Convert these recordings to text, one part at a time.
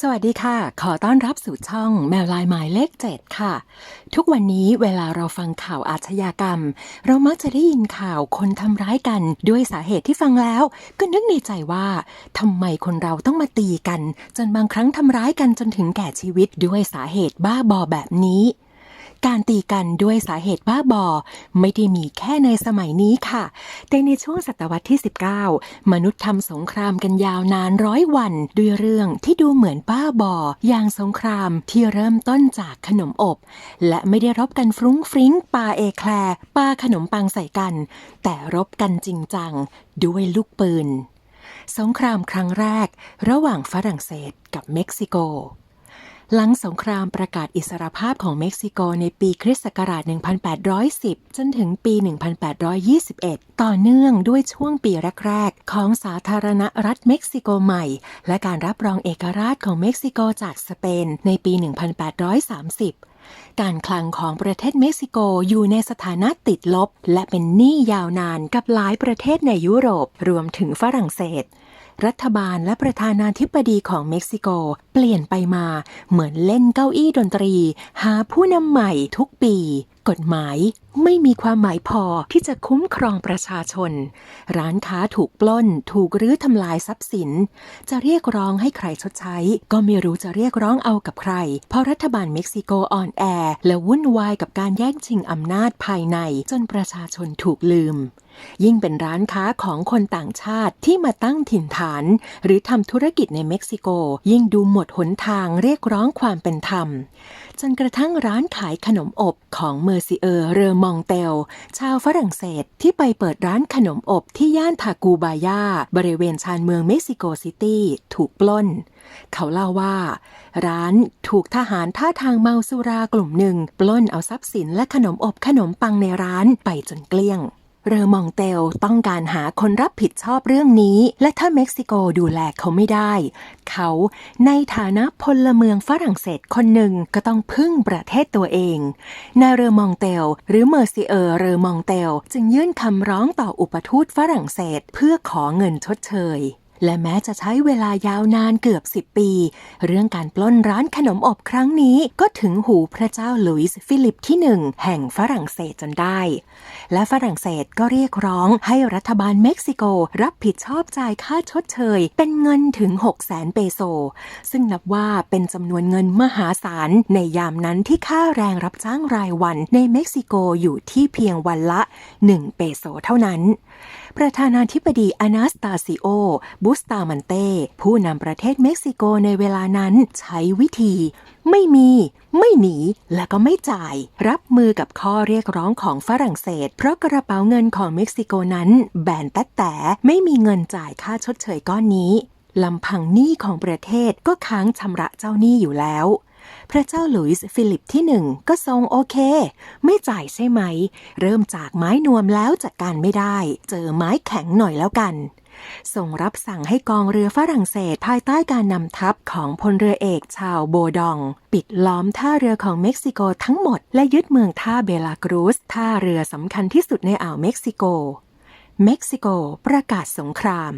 สวัสดีค่ะ ขอต้อนรับสู่ช่องแมวลายหมายเลข7ค่ะ ทุกวันนี้เวลาเราฟังข่าวอาชญากรรม เรามักจะได้ยินข่าวคนทำร้ายกัน ด้วยสาเหตุที่ฟังแล้ว ก็นึกในใจว่าทำไมคนเราต้องมาตีกัน จนบางครั้งทำร้ายกันจนถึงแก่ชีวิตด้วยสาเหตุบ้าบอแบบนี้ การตีกันด้วยสาเหตุบ้าบอ ไม่ได้มีแค่ในสมัยนี้ค่ะ แต่ในช่วงศตวรรษที่ 19 มนุษย์ทำสงครามกันยาวนานร้อยวัน ด้วยเรื่องที่ดูเหมือนบ้าบอ อย่างสงครามที่เริ่มต้นจากขนมอบ และไม่ได้รบกันฟรุ้งฟริ้งปาเอแคลร์ปาขนมปังใส่กัน แต่รบกันจริงจัง ด้วยลูกปืน สงครามครั้งแรก ระหว่างฝรั่งเศสกับเม็กซิโก หลังสงครามประกาศอิสรภาพของเม็กซิโกในปีคริสต์ศักราช 1810 จนถึงปี 1821 ต่อเนื่องด้วยช่วงปีแรก ๆ ของสาธารณรัฐเม็กซิโกใหม่ และการรับรองเอกราชของเม็กซิโกจากสเปนในปี 1830การคลังของประเทศเม็กซิโกอยู่ในสถานะติดลบ และเป็นหนี้ยาวนานกับหลายประเทศในยุโรปรวมถึงฝรั่งเศส รัฐบาลและประธานาธิบดีของเม็กซิโก เปลี่ยนไปมาเหมือนเล่นเก้าอี้ดนตรี หาผู้นำใหม่ทุกปี กฎหมายไม่มีความหมายพอที่จะคุ้มครองประชาชน ร้านค้าถูกปล้น ถูกรื้อทำลายทรัพย์สิน จะเรียกร้องให้ใครชดใช้ ก็ไม่รู้จะเรียกร้องเอากับใคร เพราะรัฐบาลเม็กซิโกอ่อนแอ และวุ่นวายกับการแย่งชิงอำนาจภายในจนประชาชนถูกลืม ยิ่งเป็นร้านค้าของคนต่างชาติที่มาตั้งถิ่นฐาน หรือทำธุรกิจในเม็กซิโก ยิ่งดูหมดหนทางเรียกร้องความเป็นธรรม จนกระทั่งร้านขายขนมอบของเมอร์ซิเออร์เรอมองเตล ชาวฝรั่งเศสที่ไปเปิดร้านขนมอบที่ย่านทากูบายา บริเวณชานเมืองเม็กซิโกซิตี้ถูกปล้น เขาเล่าว่า ร้านถูกทหารท่าทางเมาสุรากลุ่มหนึ่ง ปล้นเอาทรัพย์สินและขนมอบขนมปังในร้านไปจนเกลี้ยง เรอมองเตลต้องการหาคนรับผิดชอบเรื่องนี้ และถ้าเม็กซิโกดูแลเขาไม่ได้ เขาในฐานะพลเมืองฝรั่งเศสคนหนึ่งก็ต้องพึ่งประเทศตัวเองนายเรอมองเตลหรือเมอร์ซิเออร์เรอมองเตลจึงยื่นคำร้องต่ออุปทูตฝรั่งเศส เพื่อขอเงินชดเชย และแม้จะใช้เวลายาวนานเกือบ 10 ปี เรื่องการปล้นร้านขนมอบครั้งนี้ก็ถึงหูพระเจ้าหลุยส์ฟิลิปที่หนึ่งแห่งฝรั่งเศสจนได้ และฝรั่งเศสก็เรียกร้องให้รัฐบาลเม็กซิโกรับผิดชอบจ่ายค่าชดเชย เป็นเงินถึง 6 0แสนเปโซ ซึ่งนับว่าเป็นจำนวนเงินมหาศาลในยามนั้นที่ค่าแรงรับจ้างรายวันในเม็กซิโกอยู่ที่เพียงวันละ 1 เปโซเท่านั้น ประธานาธิบดีอนาสตาซิโอ บุสตามันเต้ ผู้นำประเทศเม็กซิโกในเวลานั้นใช้วิธี ไม่มี ไม่หนี และก็ไม่จ่าย รับมือกับข้อเรียกร้องของฝรั่งเศส เพราะกระเป๋าเงินของเม็กซิโกนั้น แบนแต่แต่ไม่มีเงินจ่ายค่าชดเชยก้อนนี้ลำพังหนี้ของประเทศก็ค้างชำระเจ้าหนี้อยู่แล้ว พระเจ้าหลุยส์ฟิลิปที่หนึ่งก็ทรงโอเค ไม่จ่ายใช่ไหม เริ่มจากไม้นวมแล้วจัดการไม่ได้ เจอไม้แข็งหน่อยแล้วกันส่งรับสั่งให้กองเรือฝรั่งเศสภายใต้การนำทัพของพลเรือเอกชาวโบดอง ปิดล้อมท่าเรือของเม็กซิโกทั้งหมด และยึดเมืองท่าเบลากรูสท่าเรือสำคัญที่สุดในอ่าวเม็กซิโก เม็กซิโกประกาศสงคราม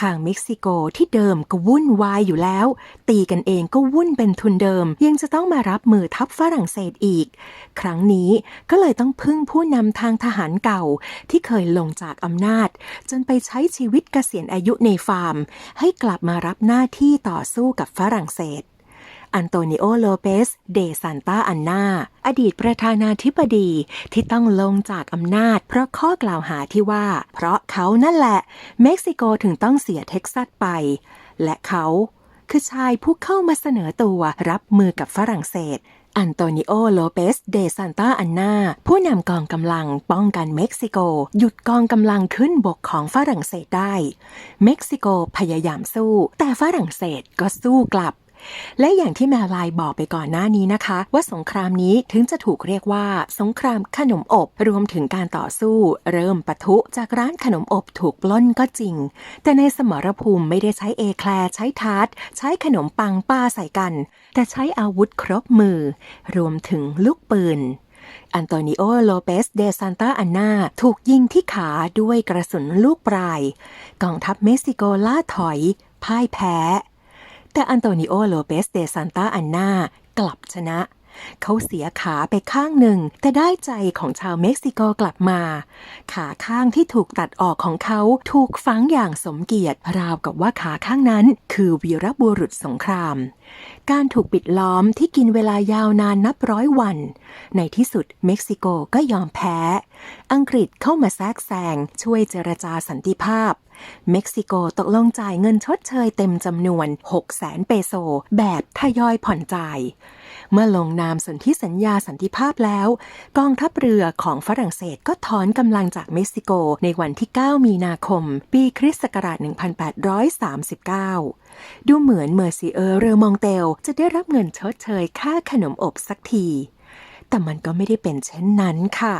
ทางเม็กซิโกที่เดิมก็วุ่นวายอยู่แล้ว ตีกันเองก็วุ่นเป็นทุนเดิม ยังจะต้องมารับมือทัพฝรั่งเศสอีก ครั้งนี้ก็เลยต้องพึ่งผู้นำทางทหารเก่าที่เคยลงจากอำนาจ จนไปใช้ชีวิตเกษียณอายุในฟาร์ม ให้กลับมารับหน้าที่ต่อสู้กับฝรั่งเศส อันโตนิโอ โลเปส เดซันตาอันนา อดีตประธานาธิบดีที่ต้องลงจากอำนาจ เพราะข้อกล่าวหาที่ว่า เพราะเขานั่นแหละ เม็กซิโกถึงต้องเสียเท็กซัสไป และเขาคือชายผู้เข้ามาเสนอตัวรับมือกับฝรั่งเศสอันโตนิโอ โลเปส เดซันตาอันนา ผู้นำกองกำลังป้องกันเม็กซิโก หยุดกองกำลังขึ้นบกของฝรั่งเศสได้ เม็กซิโกพยายามสู้ แต่ฝรั่งเศสก็สู้กลับ และอย่างที่แมวไลน์บอกไปก่อนหน้านี้นะคะ ว่าสงครามนี้ถึงจะถูกเรียกว่าสงครามขนมอบ รวมถึงการต่อสู้ เริ่มปะทุจากร้านขนมอบถูกปล้นก็จริง แต่ในสมรภูมิไม่ได้ใช้เอแคลใช้ทาร์ตใช้ขนมปังป้าใส่กัน แต่ใช้อาวุธครบมือ รวมถึงลูกปืนอันโตนิโอ โลเปส เดซานตาอันนาถูกยิงที่ขาด้วยกระสุนลูกปลาย กองทัพเม็กซิโกล่าถอย พ่ายแพ้ แต่อันโตนิโอโลเปสเดซานตาอันนากลับชนะ เขาเสียขาไปข้างหนึ่ง แต่ได้ใจของชาวเม็กซิโกกลับมา ขาข้างที่ถูกตัดออกของเขาถูกฝังอย่างสมเกียรติราวกับว่าขาข้างนั้น คือวีรบุรุษสงคราม การถูกปิดล้อมที่กินเวลายาวนานนับร้อยวัน ในที่สุดเม็กซิโกก็ยอมแพ้ อังกฤษเข้ามาแทรกแซงช่วยเจรจาสันติภาพ เม็กซิโกตกลงจ่ายเงินชดเชยเต็มจำนวน 6 0แสนเปโซ แบบทยอยผ่อนจ่าย เมื่อลงนามสนธิสัญญาสันติภาพแล้ว กองทัพเรือของฝรั่งเศสก็ถอนกำลังจากเม็กซิโกในวันที่ 9 มีนาคม ปีคริสต์ศักราช 1839 ดูเหมือนเมอร์ซีเออร์เรอมองเตลจะได้รับเงินชดเชยค่าขนมอบสักทีแต่มันก็ไม่ได้เป็นเช่นนั้นค่ะ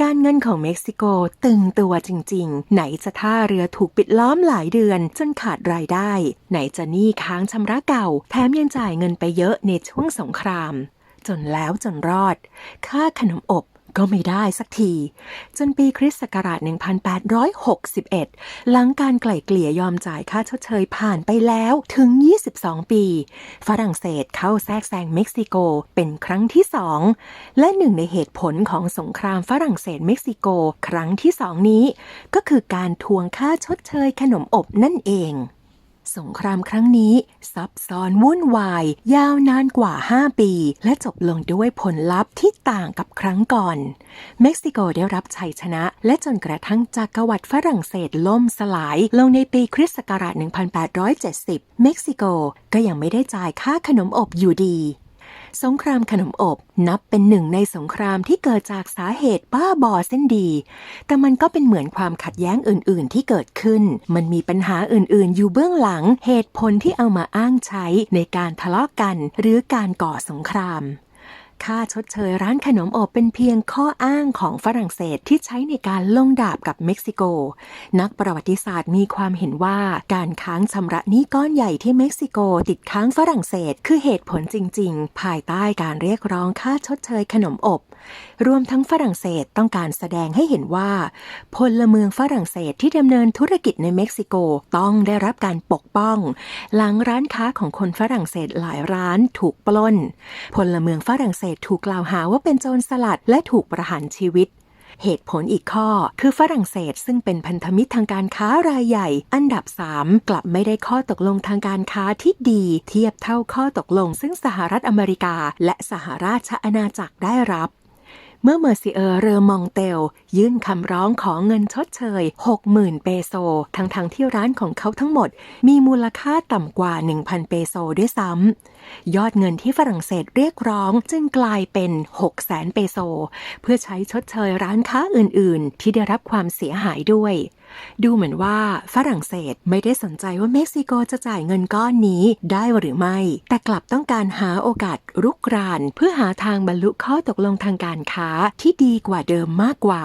การเงินของเม็กซิโกตึงตัวจริงๆ ไหนจะท่าเรือถูกปิดล้อมหลายเดือนจนขาดรายได้ ไหนจะหนี้ค้างชำระเก่า แถมยังจ่ายเงินไปเยอะในช่วงสงคราม จนแล้วจนรอด ค่าขนมอบ ก็ไม่ได้สักที จนปีคริสต์ศักราช 1861 หลังการไกล่เกลี่ยยอมจ่ายค่าชดเชยผ่านไปแล้วถึง 22 ปี ฝรั่งเศสเข้าแทรกแซงเม็กซิโกเป็นครั้งที่สองและหนึ่งในเหตุผลของสงครามฝรั่งเศสเม็กซิโกครั้งที่สองนี้ ก็คือการทวงค่าชดเชยขนมอบนั่นเอง สงครามครั้งนี้ ซับซ้อนวุ่นวาย ยาวนานกว่า 5 ปี และจบลงด้วยผลลัพธ์ที่ต่างกับครั้งก่อน เม็กซิโกได้รับชัยชนะ และจนกระทั่งจักรวรรดิฝรั่งเศสล่มสลาย ลงในปีคริสต์ศักราช 1870 เม็กซิโกก็ยังไม่ได้จ่ายค่าขนมอบอยู่ดี สงครามขนมอบนับเป็นหนึ่งในสงครามที่เกิดจากสาเหตุบ้าบอเส้นดี แต่มันก็เป็นเหมือนความขัดแย้งอื่น ๆ ที่เกิดขึ้น มันมีปัญหาอื่น ๆ อยู่เบื้องหลังเหตุผลที่เอามาอ้างใช้ในการทะเลาะกัน หรือการก่อสงคราม ค่าชดเชยร้านขนมอบเป็นเพียงข้ออ้างของฝรั่งเศสที่ใช้ในการลงดาบกับเม็กซิโก นักประวัติศาสตร์มีความเห็นว่าการค้างชำระหนี้ก้อนใหญ่ที่เม็กซิโกติดค้างฝรั่งเศส คือเหตุผลจริง ๆ ภายใต้การเรียกร้องค่าชดเชยขนมอบ รวมทั้งฝรั่งเศสต้องการแสดงให้เห็นว่า พลเมืองฝรั่งเศสที่ดำเนินธุรกิจในเม็กซิโกต้องได้รับการปกป้อง หลังร้านค้าของคนฝรั่งเศสหลายร้านถูกปล้น พลเมืองฝรั่งเศสถูกกล่าวหาว่าเป็นโจรสลัดและถูกประหารชีวิตเหตุผลอีกข้อคือฝรั่งเศสซึ่งเป็นพันธมิตรทางการค้ารายใหญ่ อันดับ 3 กลับไม่ได้ข้อตกลงทางการค้าที่ดี เทียบเท่าข้อตกลง ซึ่งสหรัฐอเมริกา และสหราชอาณาจักรได้รับ เมื่อเมอร์ซิเออร์เรอมองเตล ยื่นคำร้องขอเงินชดเชย 60,000 เปโซ ทั้งๆทที่ร้านของเขาทั้งหมด มีมูลค่าต่ำกว่า 1,000 เปโซด้วยซ้ำ ยอดเงินที่ฝรั่งเศสเรียกร้องจึงกลายเป็น 600,000 เปโซ เพื่อใช้ชดเชยร้านค้าอื่นๆ ที่ได้รับความเสียหายด้วย ดูเหมือนว่าฝรั่งเศสไม่ได้สนใจว่าเม็กซิโกจะจ่ายเงินก้อนนี้ได้หรือไม่ แต่กลับต้องการหาโอกาสรุกราน เพื่อหาทางบรรลุข้อตกลงทางการค้าที่ดีกว่าเดิมมากกว่า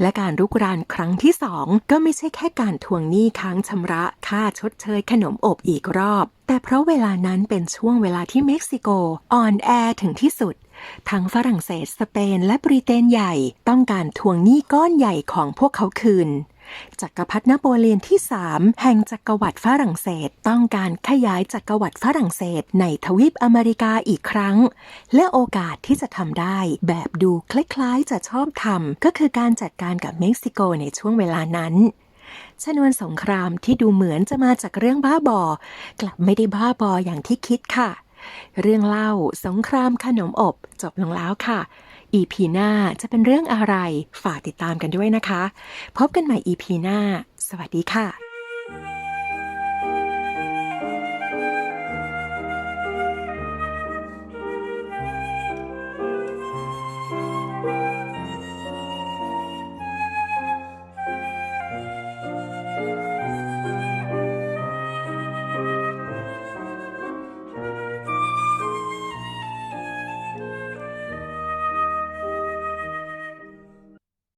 และการรุกรานครั้งที่สองก็ไม่ใช่แค่การทวงหนี้ค้างชำระค่าชดเชยขนมอบอีกรอบ แต่เพราะเวลานั้นเป็นช่วงเวลาที่เม็กซิโกอ่อนแอถึงที่สุดทั้งฝรั่งเศส สเปน และบริเตนใหญ่ต้องการทวงหนี้ก้อนใหญ่ของพวกเขาคืน จักรพรรดินโปเลียนที่ 3 แห่งจักรวรรดิฝรั่งเศสต้องการขยายจักรวรรดิฝรั่งเศสในทวีปอเมริกาอีกครั้ง และโอกาสที่จะทำได้แบบดูคล้ายๆจะชอบทำก็คือการจัดการกับเม็กซิโกในช่วงเวลานั้นชนวนสงครามที่ดูเหมือนจะมาจากเรื่องบ้าบอ กลับไม่ได้บ้าบออย่างที่คิดค่ะ เรื่องเล่าสงครามขนมอบจบลงแล้วค่ะ EP หน้าจะเป็นเรื่องอะไร ฝากติดตามกันด้วยนะคะ พบกันใหม่ EP หน้า สวัสดีค่ะ